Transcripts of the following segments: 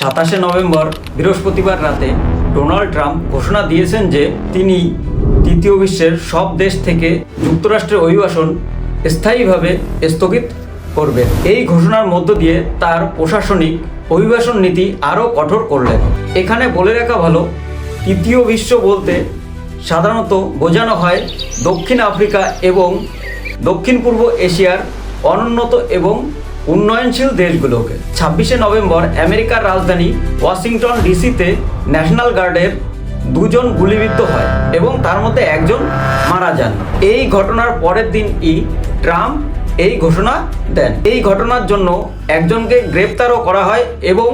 সাতাশে নভেম্বর, বৃহস্পতিবার রাতে ডোনাল্ড ট্রাম্প ঘোষণা দিয়েছেন যে তিনি তৃতীয় বিশ্বের সব দেশ থেকে যুক্তরাষ্ট্রের অভিবাসন স্থায়ীভাবে স্থগিত করবেন। এই ঘোষণার মধ্য দিয়ে তার প্রশাসনিক অভিবাসন নীতি আরও কঠোর করলেন। এখানে বলে রাখা ভালো, তৃতীয় বিশ্ব বলতে সাধারণত বোঝানো হয় দক্ষিণ আফ্রিকা এবং দক্ষিণ পূর্ব এশিয়ার অনুন্নত এবং উন্নয়নশীল দেশগুলোকে। ছাব্বিশে নভেম্বর আমেরিকার রাজধানী ওয়াশিংটন ডিসিতে ন্যাশনাল গার্ডের দুজন গুলিবিদ্ধ হয় এবং তার মধ্যে একজন মারা যান। এই ঘটনার পরের দিন ই ট্রাম্প এই ঘোষণা দেন। এই ঘটনার জন্য একজনকে গ্রেপ্তারও করা হয় এবং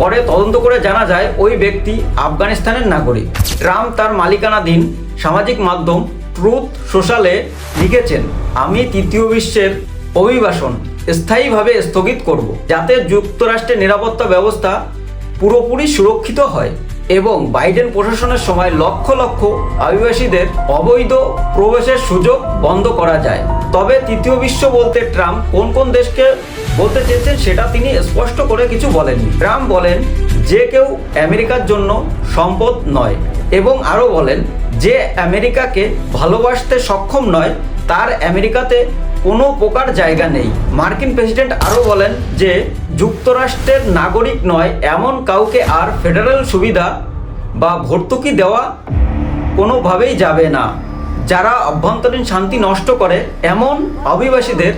পরে তদন্ত করে জানা যায় ওই ব্যক্তি আফগানিস্তানের নাগরিক। ট্রাম্প তার মালিকানাধীন সামাজিক মাধ্যম ট্রুথ সোশ্যালে লিখেছেন, আমি তৃতীয় বিশ্বের অভিবাসন স্থায়ীভাবে স্থগিত করব, যাতে যুক্তরাষ্ট্রের নিরাপত্তা ব্যবস্থা পুরোপুরি সুরক্ষিত হয় এবং বাইডেন প্রশাসনের সময় লক্ষ লক্ষ অভিবাসীদের অবৈধ প্রবেশের সুযোগ বন্ধ করা যায়। তবে তৃতীয় বিশ্ব বলতে ট্রাম্প কোন কোন দেশকে বলতে চেয়েছেন সেটা তিনি স্পষ্ট করে কিছু বলেননি। ট্রাম্প বলেন, যে কেউ আমেরিকার জন্য সম্পদ নয়। এবং আরও বলেন, যে আমেরিকাকে ভালোবাসতে সক্ষম নয়, তার আমেরিকাতে কোনো প্রকার জায়গা নেই। মার্কিন প্রেসিডেন্ট আরও বলেন যে, যুক্তরাষ্ট্রের নাগরিক নয়, এমন কাউকে আর ফেডারেল সুবিধা বা ভর্তুকি দেওয়া কোনোভাবেই যাবে না। যারা অভ্যন্তরীণ শান্তি নষ্ট করে, এমন অভিবাসীদের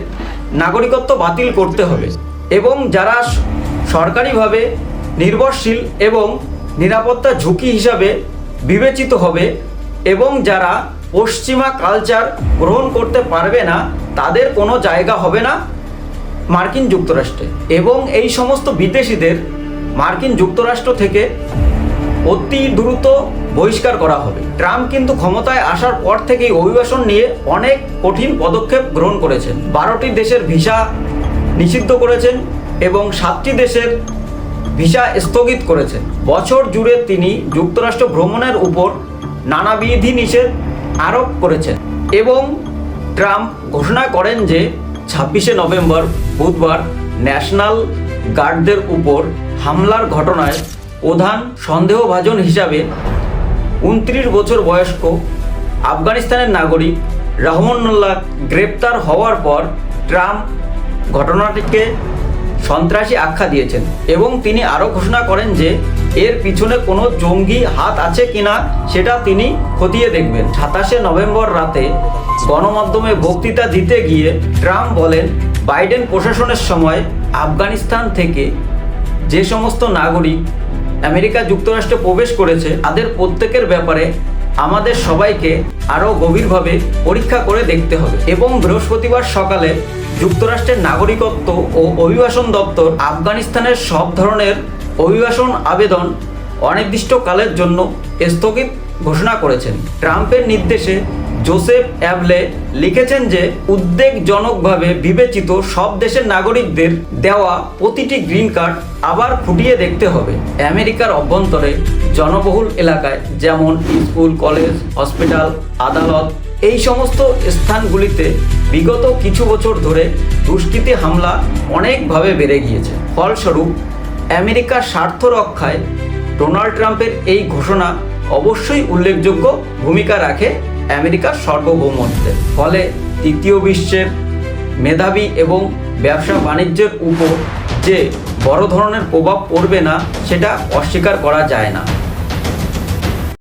নাগরিকত্ব বাতিল করতে হবে এবং যারা সরকারিভাবে নির্ভরশীল এবং নিরাপত্তা ঝুঁকি হিসাবে বিবেচিত হবে এবং যারা পশ্চিমা কালচার গ্রহণ করতে পারবে না, তাদের কোনো জায়গা হবে না মার্কিন যুক্তরাষ্ট্রে। এবং এই সমস্ত বিদেশিদের মার্কিন যুক্তরাষ্ট্র থেকে অতি দ্রুত বহিষ্কার করা হবে। ট্রাম্প কিন্তু ক্ষমতায় আসার পর থেকেই অভিবাসন নিয়ে অনেক কঠিন পদক্ষেপ গ্রহণ করেছেন। বারোটি দেশের ভিসা নিষিদ্ধ করেছেন এবং সাতটি দেশের ভিসা স্থগিত করেছেন। বছর জুড়ে তিনি যুক্তরাষ্ট্র ভ্রমণের উপর নানাবিধি নিষেধ আরোপ করেছেন। এবং ট্রাম্প ঘোষণা করেন যে ছাব্বিশে নভেম্বর বুধবার ন্যাশনাল গার্ডদের উপর হামলার ঘটনায় প্রধান সন্দেহভাজন হিসাবে উনত্রিশ বছর বয়স্ক আফগানিস্তানের নাগরিক রহমানুল্লাহ গ্রেপ্তার হওয়ার পর ট্রাম্প ঘটনাটিকে সন্ত্রাসী আখ্যা দিয়েছেন এবং তিনি আরও ঘোষণা করেন যে এর পিছনে কোনো জঙ্গি হাত আছে কিনা সেটা তিনি খতিয়ে দেখবেন। সাতাশে নভেম্বর রাতে গণমাধ্যমে বক্তৃতা দিতে গিয়ে ট্রাম্প বলেন, বাইডেন প্রশাসনের সময় আফগানিস্তান থেকে যে সমস্ত নাগরিক আমেরিকা যুক্তরাষ্ট্রে প্রবেশ করেছে, তাদের প্রত্যেকের ব্যাপারে আমাদের সবাইকে আরও গভীরভাবে পরীক্ষা করে দেখতে হবে। এবং বৃহস্পতিবার সকালে যুক্তরাষ্ট্রের নাগরিকত্ব ও অভিবাসন দপ্তর আফগানিস্তানের সব ধরনের অভিবাসন আবেদন অনির্দিষ্টকালের জন্য স্থগিত ঘোষণা করেছেন। ট্রাম্পের নির্দেশে জোসেফ অ্যাবলে লিখেছেন যে, উদ্বেগজনকভাবে বিবেচিত সব দেশের নাগরিকদের দেওয়া প্রতিটি গ্রিন কার্ড আবার ফুটিয়ে দেখতে হবে। আমেরিকার অভ্যন্তরে জনবহুল এলাকায় যেমন স্কুল, কলেজ, হসপিটাল, আদালত এই সমস্ত স্থানগুলিতে বিগত কিছু বছর ধরে দুষ্কৃতী হামলা অনেকভাবে বেড়ে গিয়েছে। ফলস্বরূপ, আমেরিকার স্বার্থ রক্ষায় ডোনাল্ড ট্রাম্পের এই ঘোষণা অবশ্যই উল্লেখযোগ্য ভূমিকা রাখে আমেরিকার সার্বভৌমত্বের ফলে তৃতীয় বিশ্বের মেধাবী এবং ব্যবসা বাণিজ্যের উপর যে বড় ধরনের প্রভাব পড়বে না, সেটা অস্বীকার করা যায় না।